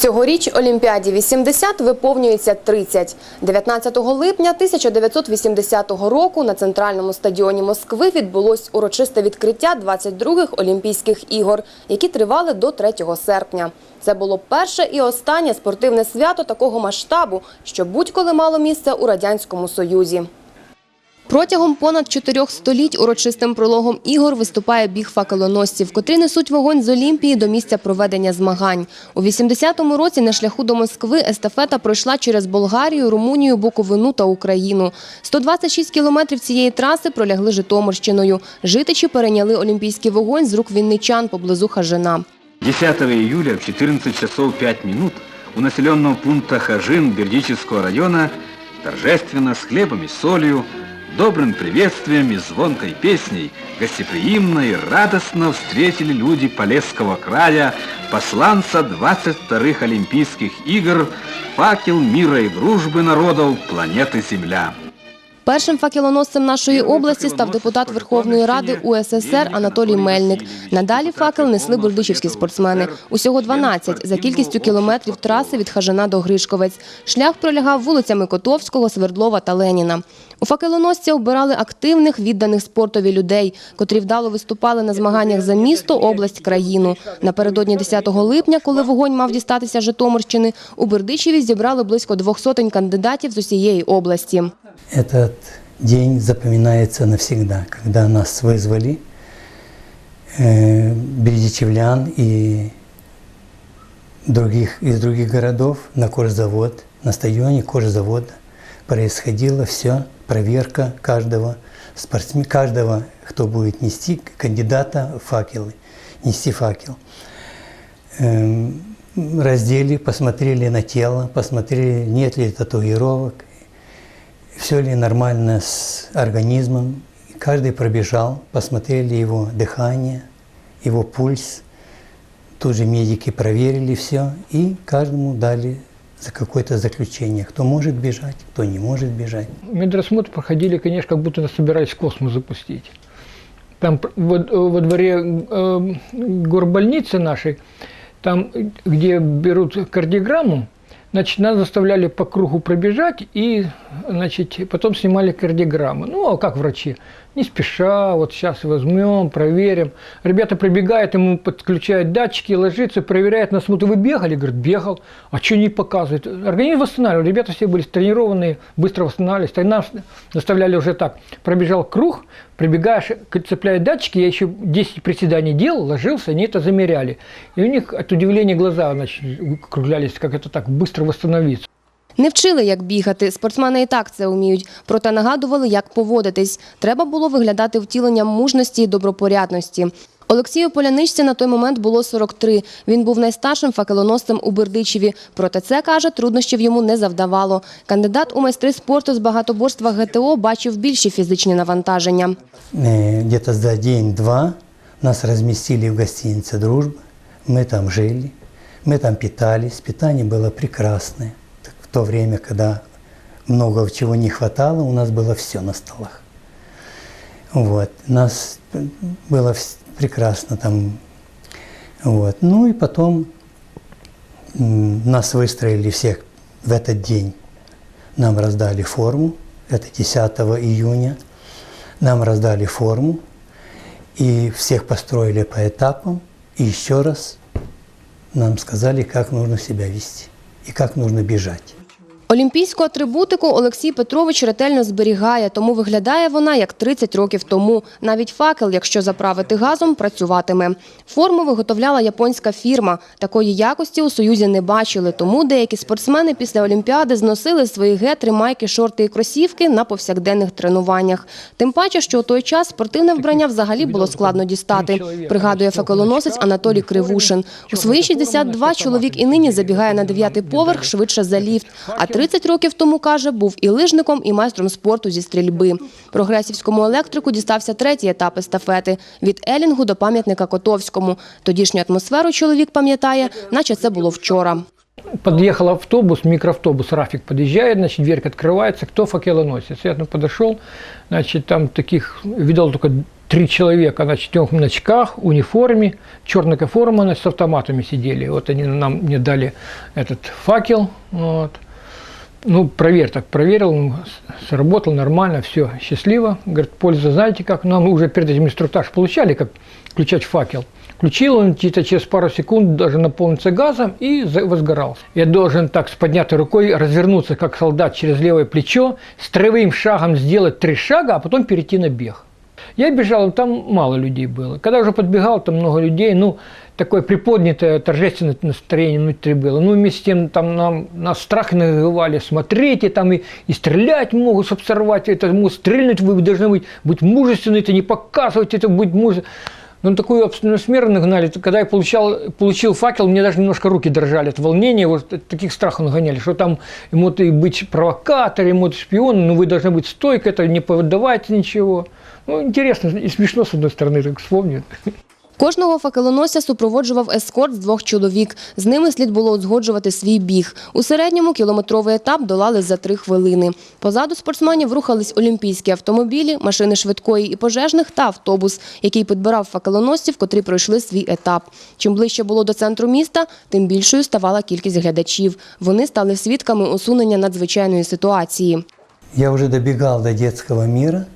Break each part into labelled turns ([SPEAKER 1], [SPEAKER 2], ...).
[SPEAKER 1] Цьогоріч Олімпіаді 80 виповнюється 30. 19 липня 1980 року на центральному стадіоні Москви відбулось урочисте відкриття 22-х Олімпійських ігор, які тривали до 3 серпня. Це було перше і останнє спортивне свято такого масштабу, що будь-коли мало місце у Радянському Союзі. Протягом понад чотирьох століть урочистим прологом ігор виступає біг факелоносців, котрі несуть вогонь з Олімпії до місця проведення змагань. У 80-му році на шляху до Москви естафета пройшла через Болгарію, Румунію, Буковину та Україну. 126 кілометрів цієї траси пролягли Житомирщиною. Житичі перейняли олімпійський вогонь з рук вінничан поблизу Хажина.
[SPEAKER 2] 10 июля в 14 часов 5 минут у населенного пункта Хажин Бердичевского района торжественно с хлебом и солью, добрым приветствием и звонкой песней гостеприимно и радостно встретили люди Полесского края посланца 22-х Олимпийских игр «Факел мира и дружбы народов планеты Земля».
[SPEAKER 1] Першим факелоносцем нашої області став депутат Верховної Ради УССР Анатолій Мельник. Надалі факел несли бурдичівські спортсмени. Усього 12 за кількістю кілометрів траси від Хажина до Гришковець. Шлях пролягав вулицями Котовського, Свердлова та Леніна. У факелоносця обирали активних, відданих спортові людей, котрі вдало виступали на змаганнях за місто, область, країну. Напередодні 10 липня, коли вогонь мав дістатися Житомирщини, у Бердичеві зібрали близько двох сотень кандидатів з усієї області.
[SPEAKER 3] Этот день запоминается навсегда, когда нас вызвали, э, бердичевлян и других, из других городов на кожзавод, на стадионе кожзавода происходило все, проверка каждого спортсмена, каждого, кто будет нести, кандидата факелы, нести факел. Эм, раздели, посмотрели на тело, посмотрели, нет ли татуировок, все ли нормально с организмом. Каждый пробежал, посмотрели его дыхание, его пульс. Тут же медики проверили все и каждому дали за какое-то заключение, кто может бежать, кто не может бежать.
[SPEAKER 4] Медосмотр проходили, конечно, как будто нас собирались в космос запустить. Там во, во дворе э, горбольницы нашей, там, где берут кардиограмму, значит, нас заставляли по кругу пробежать и, значит, потом снимали кардиограмму. Ну, а как врачи? Не спеша, вот сейчас возьмем, проверим. Ребята прибегают, ему подключают датчики, ложится, проверяют нас. смотрят, вы бегали? Говорит, бегал. А что не показывает? Организм восстанавливал. Ребята все были тренированные, быстро восстанавливались. Тогда нас заставляли уже так. Пробежал круг, прибегаешь, к- цепляют датчики, я еще 10 приседаний делал, ложился, они это замеряли. И у них от удивления глаза значит, округлялись, как это так быстро восстановиться.
[SPEAKER 1] Не вчили, як бігати. Спортсмени і так це вміють. Проте нагадували, як поводитись. Треба було виглядати втіленням мужності і добропорядності. Олексію Поляничці на той момент було 43. Він був найстаршим факелоносцем у Бердичеві. Проте це, каже, труднощів йому не завдавало. Кандидат у майстри спорту з багатоборства ГТО бачив більші фізичні навантаження.
[SPEAKER 3] Э, Где-то за день-два нас разместили в гостинице «Дружба». Мы там жили, мы там питались. Питание было прекрасное. Так В то время, когда много чего не хватало, у нас было все на столах. Вот. Нас было вс- прекрасно там. Вот. Ну и потом нас выстроили всех в этот день. Нам раздали форму, это 10 июня. Нам раздали форму, и всех построили по этапам. И еще раз нам сказали, как нужно себя вести и как нужно бежать.
[SPEAKER 1] Олімпійську атрибутику Олексій Петрович ретельно зберігає, тому виглядає вона як 30 років тому. Навіть факел, якщо заправити газом, працюватиме. Форму виготовляла японська фірма. Такої якості у Союзі не бачили, тому деякі спортсмени після Олімпіади зносили свої гетри, майки, шорти і кросівки на повсякденних тренуваннях. Тим паче, що у той час спортивне вбрання взагалі було складно дістати, пригадує факелоносець Анатолій Кривушин. У свої 62 чоловік і нині забігає на дев'ятий поверх швидше за ліфт. А 30 років тому, каже, був і лижником, і майстром спорту зі стрільби. Прогресівському електрику дістався третій етап естафети – від Елінгу до пам'ятника Котовському. Тодішню атмосферу чоловік пам'ятає, наче це було вчора.
[SPEAKER 4] Подъехал автобус, микроавтобус, Рафик подъезжает, значит, дверь открывается, кто факелоносец? Я там подошел, значит, там таких, видал только три человека на темных очках, униформе, черная форма, они с автоматами сидели. Вот они нам мне дали этот факел. Вот. Ну, проверь, так проверил, ну, сработал нормально, все, счастливо. Говорит, польза, знаете как, нам уже перед этим инструктаж получали, как включать факел. Включил он где-то через пару секунд, даже наполниться газом и возгорался. Я должен так с поднятой рукой развернуться, как солдат, через левое плечо, строевым шагом сделать три шага, а потом перейти на бег. Я бежал, там мало людей было. Когда уже подбегал, там много людей, ну, такое приподнятое, торжественное настроение внутри было. Ну, вместе с тем, там нам, нас страх навевали, смотрите, там и, и стрелять могут, чтобы сорвать это, могут стрельнуть, вы должны быть, быть мужественны, это не показывать, это быть мужественным. Ну, такую атмосферу нагнали. Когда я получал, получил факел, мне даже немножко руки дрожали от волнения. Вот от таких страхов нагоняли, что там ему и быть провокатор, ему шпион, но вы должны быть стойко, это не поддавать ничего. Ну, интересно и смешно, с одной стороны, так вспомнить.
[SPEAKER 1] Кожного факелоносця супроводжував ескорт з двох чоловік. З ними слід було узгоджувати свій біг. У середньому кілометровий етап долали за три хвилини. Позаду спортсменів рухались олімпійські автомобілі, машини швидкої і пожежних та автобус, який підбирав факелоносців, котрі пройшли свій етап. Чим ближче було до центру міста, тим більшою ставала кількість глядачів. Вони стали свідками усунення надзвичайної ситуації.
[SPEAKER 3] Я уже добегал до детского мира,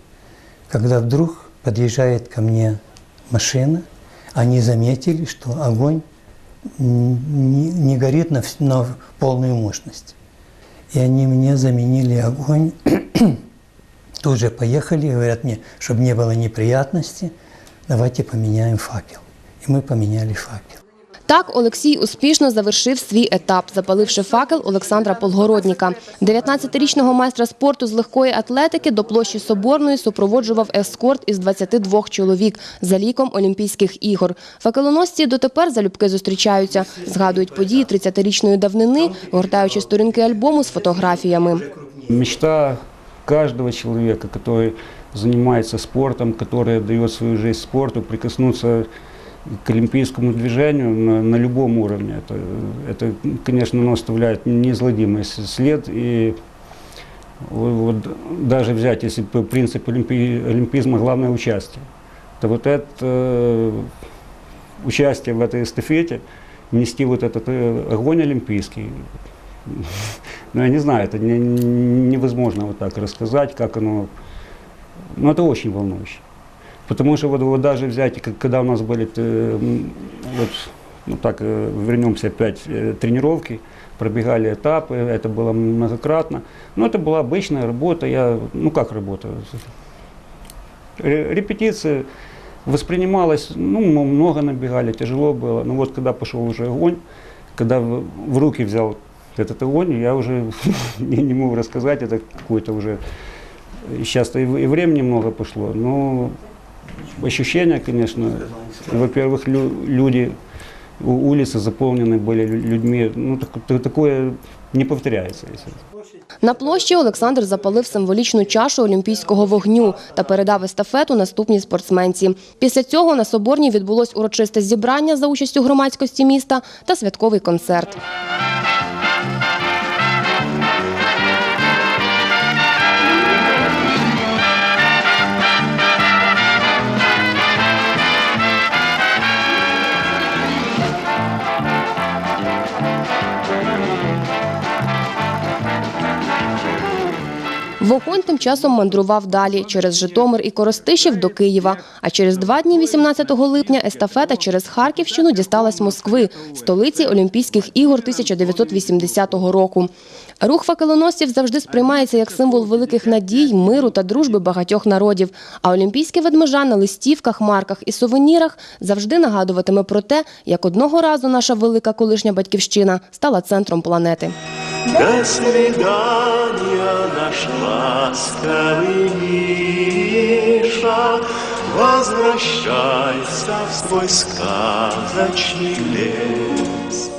[SPEAKER 3] когда вдруг подъезжает ко мне машина. Они заметили, что огонь не, горит на, на полную мощность. И они мне заменили огонь. Тут же поехали, говорят мне, чтобы не было неприятностей, давайте поменяем факел. И мы поменяли факел.
[SPEAKER 1] Так Олексій успішно завершив свій етап, запаливши факел Олександра Полгородніка. 19-річного майстра спорту з легкої атлетики до площі Соборної супроводжував ескорт із 22 чоловік за ліком Олімпійських ігор. Факелоносці дотепер залюбки зустрічаються, згадують події 30-річної давнини, гортаючи сторінки альбому з фотографіями.
[SPEAKER 5] Мечта каждого человека, который занимается спортом, который отдает свою жизнь спорту, прикоснуться к олимпийскому движению на, на любом уровне. Это, это, конечно, оставляет неизгладимый след. И вот, даже взять, если бы принцип олимпи- олимпизма главное участие, то вот это э, участие в этой эстафете, нести вот этот э, огонь олимпийский, ну, я не знаю, это не- невозможно вот так рассказать, как оно... Ну, это очень волнующе. Потому что вот, вот даже взять, когда у нас были, э, вот, ну так, э, вернемся опять, э, тренировки, пробегали этапы, это было многократно. Но это была обычная работа, я, ну как работа? Ре- Репетиция воспринималась, ну, много набегали, тяжело было. Но вот когда пошел уже огонь, когда в, руки взял этот огонь, я уже не, могу рассказать, это какой-то уже... Сейчас-то и, и времени много пошло, но ощущения, конечно, во-первых, лю- люди, у- улицы заполнены были лю- людьми, ну, так- так- такое не повторяется. Если.
[SPEAKER 1] На площі Олександр запалив символічну чашу олімпійського вогню та передав естафету наступній спортсменці. Після цього на Соборній відбулось урочисте зібрання за участю громадськості міста та святковий концерт. Вогонь тим часом мандрував далі через Житомир і Коростишів до Києва. А через два дні, 18 липня, естафета через Харківщину дісталась Москви, столиці Олімпійських ігор 1980 року. Рух факелоносців завжди сприймається як символ великих надій, миру та дружби багатьох народів. А олімпійське ведмежа на листівках, марках і сувенірах завжди нагадуватиме про те, як одного разу наша велика колишня батьківщина стала центром планети.
[SPEAKER 6] До свидания, наш ласковый Миша, Возвращайся в свой сказочный лес.